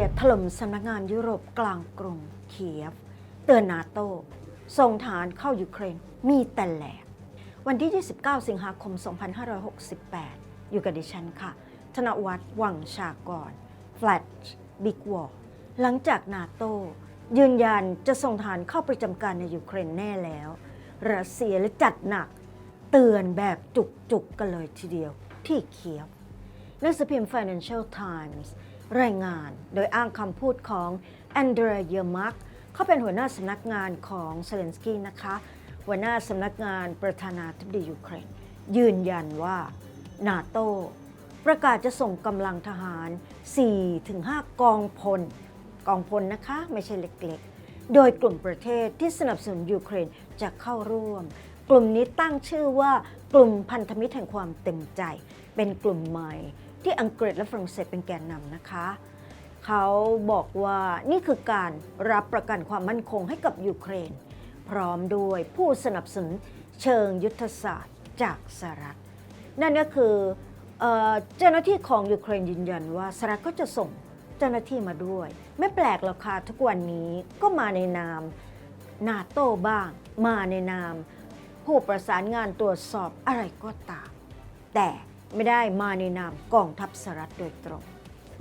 ยถล่มสำนักงานยุโรปกลางกรุงเคียฟ เตือนนาโตส่งฐานเข้ายูเครนมีแต่แหลก วันที่ 29 สิงหาคม 2568 อยู่กับดิฉันค่ะ ธนวัฒน์วังชากร แฟลชบิ๊กวอลหลังจากนาโตยืนยันจะส่งฐานเข้าประจำการในยูเครนแน่แล้ว รัสเซียและจัดหนัก เตือนแบบจุกๆกันเลยทีเดียวที่เคียฟหนังสือพิมพ์ Financial Times รายงาน โดยอ้างคำพูดของแอนเดรเยอร์มักเขาเป็นหัวหน้าสำนักงานของเซเลนสกี้นะคะ หัวหน้าสำนักงานประธานาธิบดียูเครน ยืนยันว่านาโตประกาศจะส่งกำลังทหาร 4-5 กองพล กองพลนะคะ ไม่ใช่เล็กๆ โดยกลุ่มประเทศที่สนับสนุนยูเครนจะเข้าร่วม กลุ่มนี้ตั้งชื่อว่ากลุ่มพันธมิตรแห่งความเต็มใจ เป็นกลุ่มใหม่ ที่อังกฤษและฝรั่งเศสเป็นแกนนำนะคะ เขาบอกว่านี่คือการรับประกันความมั่นคงให้กับยูเครน พร้อมด้วยผู้สนับสนุนเชิงยุทธศาสตร์จากสหรัฐ นั่นก็คือเอ่อเจ้าหน้าที่ของยูเครนยืนยันว่าสหรัฐก็จะส่งเจ้าหน้าที่มาด้วย ไม่แปลกหรอกค่ะทุกวันนี้ก็มาในนามนาโต้บ้าง มาในนาม ผู้ประสานงานตรวจสอบอะไรก็ตาม แต่ ไม่ได้มาในนามกองทัพสหรัฐโดยตรง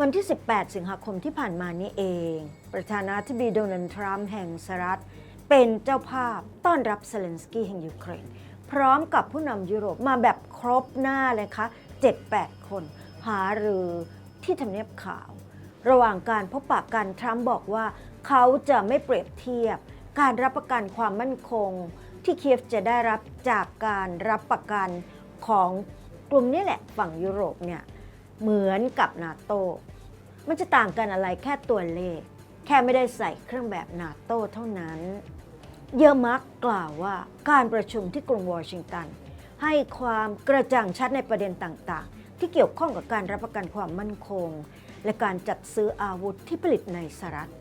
วันที่ 18 สิงหาคมที่ผ่านมานี้เอง ประธานาธิบดีโดนัลด์ทรัมป์แห่งสหรัฐ เป็นเจ้าภาพต้อนรับเซเลนสกี้แห่งยูเครน พร้อมกับผู้นำยุโรปมาแบบครบหน้าเลยคะ 7-8 คน หารือที่ทำเนียบขาว ระหว่างการพบปะกันทรัมป์บอกว่าเขาจะไม่เปรียบเทียบ การรับประกันความมั่นคง ที่เคียฟจะได้รับจากการรับประกันของ กลุ่มนี้แหละฝั่งยุโรปเนี่ยเหมือนกับนาโตมันจะต่างกันอะไรแค่ตัวเลข แค่ไม่ได้ใส่เครื่องแบบนาโตเท่านั้น เยอรมักกล่าวว่าการประชุมที่กรุงวอชิงตัน ให้ความกระจ่างชัดในประเด็นต่างๆ ที่เกี่ยวข้องกับการรับประกันความมั่นคง และการจัดซื้ออาวุธที่ผลิตในสหรัฐ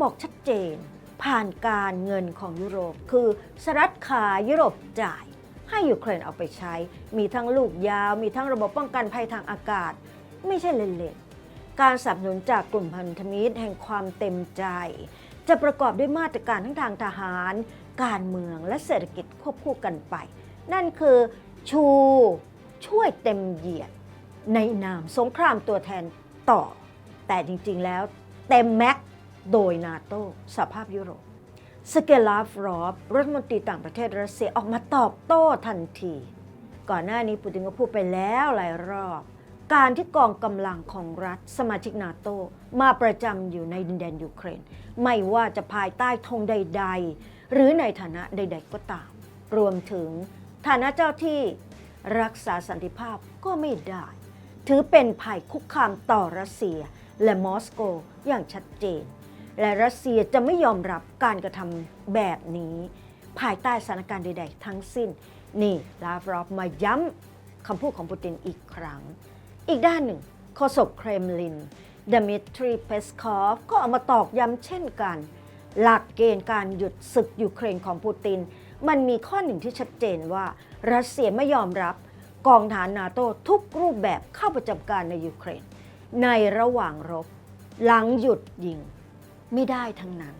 บอกชัดเจน ผ่านการเงินของยุโรป คือสหรัฐขายยุโรปจ่าย ให้ยูเครนเอาไปใช้ มีทั้งลูกยาว มีทั้งระบบป้องกันภัยทางอากาศ ไม่ใช่เล่นๆ การสนับสนุนจากกลุ่มพันธมิตรแห่งความเต็มใจ จะประกอบด้วยมาตรการทั้งทางทหาร การเมืองและเศรษฐกิจควบคู่กันไป นั่นคือชูช่วยเต็มเหยียด ในนามสงครามตัวแทนต่อ แต่จริงๆแล้วเต็มแม็กซ์โดยนาโตสภาพยุโรป สเกลาฟรอบรัฐมนตรีต่างประเทศรัสเซียออกมาตอบโต้ทันที ก่อนหน้านี้ปูตินก็พูดไปแล้วหลายรอบ การที่กองกำลังของรัฐสมาชิกนาโตมาประจำอยู่ในดินแดนยูเครน ไม่ว่าจะภายใต้ธงใด ๆ หรือในฐานะใด ๆ ก็ตาม รวมถึงฐานะเจ้าที่รักษาสันติภาพก็ไม่ได้ ถือเป็นภัยคุกคามต่อรัสเซียและมอสโกอย่างชัดเจน และรัสเซียจะไม่ยอมรับการกระทำแบบนี้ ภายใต้สถานการณ์ใด ๆ ทั้งสิ้น นี่ลาฟรอฟมาย้ำคำพูดของปูตินอีกครั้ง อีกด้านหนึ่งโฆษกเครมลินดมิทรีเพสคอฟก็เอามาตอกย้ำเช่นกัน หลักเกณฑ์การหยุดศึกยูเครนของปูติน มันมีข้อหนึ่งที่ชัดเจนว่ารัสเซียไม่ยอมรับกองฐานนาโตทุกรูปแบบเข้าประจำการในยูเครน ในระหว่างรบ หลังหยุดยิง ไม่ได้ทั้งนั้น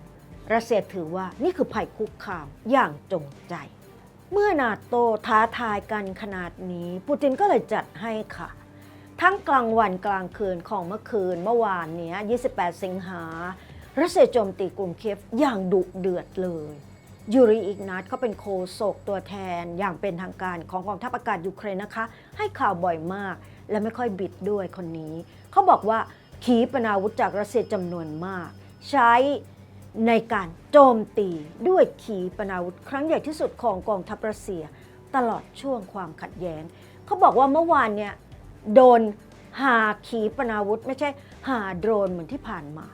รัสเซียถือว่านี่คือภัยคุกคามอย่างจงใจ เมื่อนาโตท้าทายกันขนาดนี้ ปูตินก็เลยจัดให้ค่ะ ทั้งกลางวันกลางคืนของเมื่อคืนเมื่อวานนี้ย28 สิงหา รัสเซียโจมตีกรุงเคียฟอย่างดุเดือดเลยยูริอีกนัทเขาเป็นโคโศกตัวแทนอย่างเป็นทางการของกองทัพอากาศยูเครนนะคะ ให้ข่าวบ่อยมาก และไม่ค่อยบิดด้วยคนนี้ เขาบอกว่าขีปนาวุธจากรัสเซียจำนวนมาก ใช้ในการโจมตีด้วยขีปนาวุธครั้งใหญ่ที่สุดของกองทัพรัสเซียตลอดช่วงความขัดแย้ง เขาบอกว่าเมื่อวานเนี่ยโดนหาขีปนาวุธ ไม่ใช่หาโดรนเหมือนที่ผ่านมา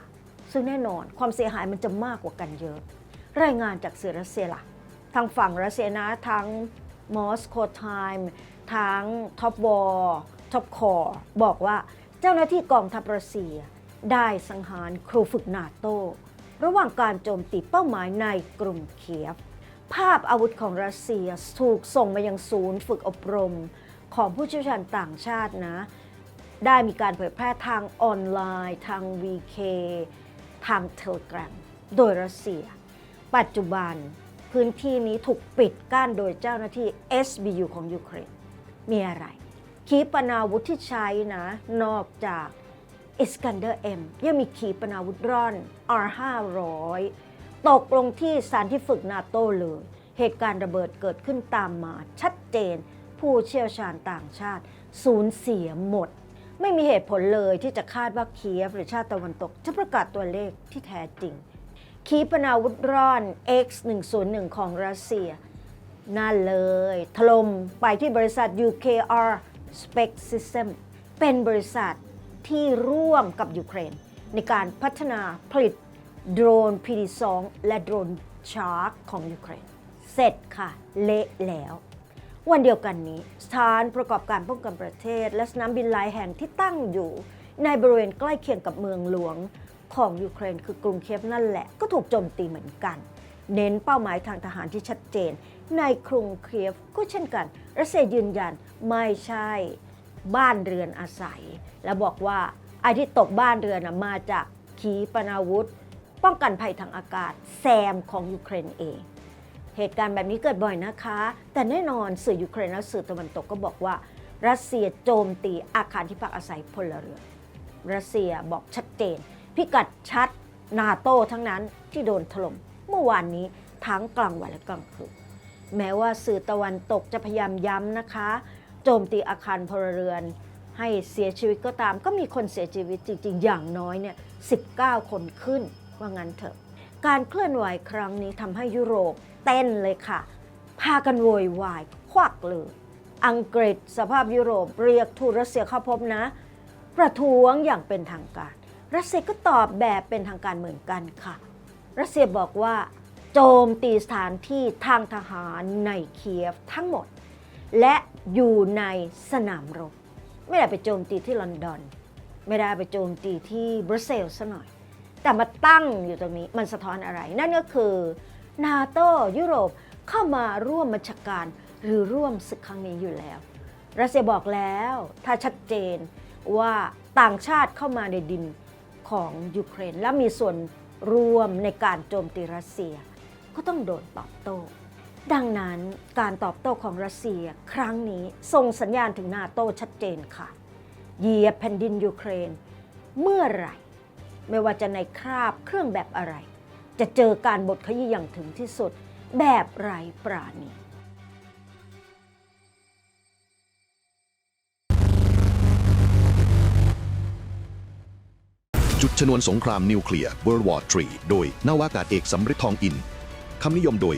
ซึ่งแน่นอนความเสียหายมันจะมากกว่ากันเยอะ รายงานจากสื่อรัสเซียล่ะทางฝั่งรัสเซียนะทั้งมอสโกไทม์ทั้งท็อปวอร์ท็อปคอร์บอกว่าเจ้าหน้าที่กองทัพรัสเซีย ได้สังหารครูฝึกนาโต้ระหว่างการโจมตีเป้าหมายในกรุงเคียฟ ภาพอาวุธของรัสเซียถูกส่งมายังศูนย์ฝึกอบรม ของผู้เชี่ยวชาญต่างชาตินะ ได้มีการเผยแพร่ทางออนไลน์ ทาง VK ทาง Telegram โดยรัสเซีย ปัจจุบันพื้นที่นี้ถูกปิดกั้นโดยเจ้าหน้าที่ SBU ของยูเครน มีอะไร ขีปนาวุธที่ใช้นะ นอกจาก อิสกันเดอร์เอ็มยังมีขีปนาวุธร่อน R500 ตกลงที่สถานที่ฝึกนาโต้เลย เหตุการณ์ระเบิดเกิดขึ้นตามมาชัดเจน ผู้เชี่ยวชาญต่างชาติสูญเสียหมด ไม่มีเหตุผลเลยที่จะคาดว่าเคียฟหรือชาติตะวันตก จะประกาศตัวเลขที่แท้จริง ขีปนาวุธร่อน X101 ของรัสเซียนั่นเลย ถล่มไปที่บริษัท UKR Spec System เป็นบริษัท ที่ร่วมกับยูเครน ในการพัฒนาผลิตโดรน PD2 และโดรนชาร์กของยูเครน เสร็จค่ะ เละแล้ว วันเดียวกันนี้ สถานประกอบการป้องกันประเทศ และสนามบินหลายแห่งที่ตั้งอยู่ ในบริเวณใกล้เคียงกับเมืองหลวงของยูเครน คือกรุงเคียฟนั่นแหละก็ถูกโจมตีเหมือนกัน เน้นเป้าหมายทางทหารที่ชัดเจน ในกรุงเคียฟก็เช่นกันรัสเซียยืนยันไม่ใช่ บ้านเรือนอาศัย และบอกว่าไอ้ที่ตกบ้านเรือนมาจากขีปนาวุธ ป้องกันภัยทางอากาศแซมของยูเครนเอง เหตุการณ์แบบนี้เกิดบ่อยนะคะ แต่แน่นอนสื่อยูเครนและสื่อตะวันตกก็บอกว่า รัสเซียโจมตีอาคารที่พักอาศัยพลเรือนรัสเซียบอกชัดเจน พิกัดชัดนาโต้ทั้งนั้นที่โดนถล่มเมื่อวานนี้ทั้งกลางวันและกลางคืนแม้ว่าสื่อตะวันตกจะพยายามย้ำนะคะ โจมตีอาคารพลเรือน ให้เสียชีวิตก็ตาม ก็มีคนเสียชีวิตจริงๆ อย่างน้อยเนี่ย19 คนขึ้นว่างั้นเถอะ การเคลื่อนไหวครั้งนี้ทำให้ยุโรปเต้นเลยค่ะ พากันโวยวายควักเลยอังกฤษสภาพยุโรปเรียกทูตรัสเซียเข้าพบนะ ประท้วงอย่างเป็นทางการ รัสเซียก็ตอบแบบเป็นทางการเหมือนกันค่ะ รัสเซียบอกว่า โจมตีสถานที่ทางทหารในเคียฟทั้งหมด และอยู่ในสนามรบ ไม่ได้ไปโจมตีที่ลอนดอน ไม่ได้ไปโจมตีที่บรัสเซลส์ซะหน่อย แต่มาตั้งอยู่ตรงนี้มันสะท้อนอะไร นั่นก็คือนาโตยุโรปเข้ามาร่วมบัญชาการหรือร่วมศึกครั้งนี้อยู่แล้ว รัสเซียบอกแล้วถ้าชัดเจนว่าต่างชาติเข้ามาในดินของยูเครน และมีส่วนร่วมในการโจมตีรัสเซีย ก็ต้องโดนตอบโต้ ดังนั้นการตอบโต้ของรัสเซียครั้งนี้ส่งสัญญาณถึงนาโต้ชัดเจนค่ะ เหยียบแผ่นดินยูเครน เมื่อไหร่ ไม่ว่าจะในคราบเครื่องแบบอะไร จะเจอการบดขยี้อย่างถึงที่สุด แบบไร้ปราณีจุดชนวนสงครามนิวเคลียร์ World War III โดยนาวากาศเอกสำริดทองอิน คำนิยมโดย